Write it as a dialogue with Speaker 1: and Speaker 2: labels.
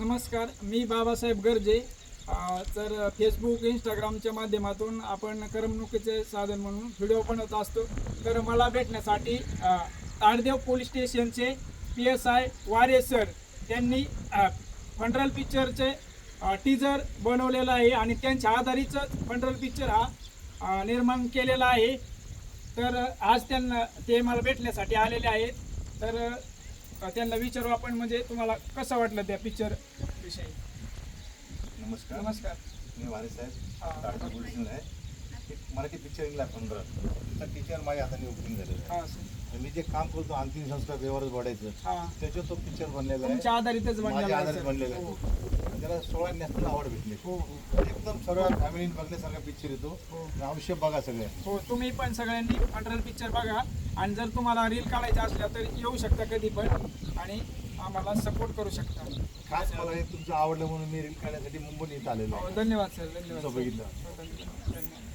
Speaker 1: नमस्कार मी बाबासाहेब गर्जे. तर फेसबुक इंस्टाग्रामच्या माध्यमातून आपण करमणुकीचे साधन म्हणून व्हिडिओ बनवत असतो. तर मला भेटण्यासाठी ताडदेव पोलीस स्टेशनचे P S I Ware sir त्यांनी फंडरल फंड्रल पिक्चरचे टीजर बनवलेला आहे आणि त्यांच्या आधारितच फंड्रल पिक्चर हा निर्माण केलेला आहे. तर आज त्यांना ते मला भेटण्यासाठी आलेले आहेत. तर त्यांना विचारू आपण म्हणजे तुम्हाला कसं वाटलं त्या पिक्चर विषयी?
Speaker 2: नमस्कार.
Speaker 1: नमस्कार.
Speaker 2: मी वारे साहेब. टाटा पोलीस आहे. मराठी पिक्चर इंगला पंधरा टीचर माझ्या हाताने ओपनिंग झालेला
Speaker 1: हा
Speaker 2: आहे मी जे काम करतो अंतिम संस्कार व्यवहारच वाढायचं
Speaker 1: हा.
Speaker 2: त्याच्यावर तो पिक्चर बनलेला आहे.
Speaker 1: आधारितच बनलेला आहे
Speaker 2: आधारित
Speaker 1: सर.
Speaker 2: बनलेला आहे
Speaker 1: हो.
Speaker 2: त्याला सोळा नॅशनल अवॉर्ड भेटले. एकदम सर्व फॅमिलीने बघण्यासारखा पिक्चर येतो.
Speaker 1: हो.
Speaker 2: अवश्य बघा सगळे
Speaker 1: हो तुम्ही पण सगळ्यांनी फंड्रल पिक्चर बघा. आणि जर तुम्हाला रील काढायच्या असल्या तर येऊ शकता कधी पण. आणि आम्हाला सपोर्ट करू शकता.
Speaker 2: खास मला हे तुमचं आवडलं म्हणून मी रील काढण्यासाठी मुंबईत आलेलो
Speaker 1: हो, धन्यवाद सर. धन्यवाद.
Speaker 2: बघितलं.
Speaker 1: हो, धन्यवाद.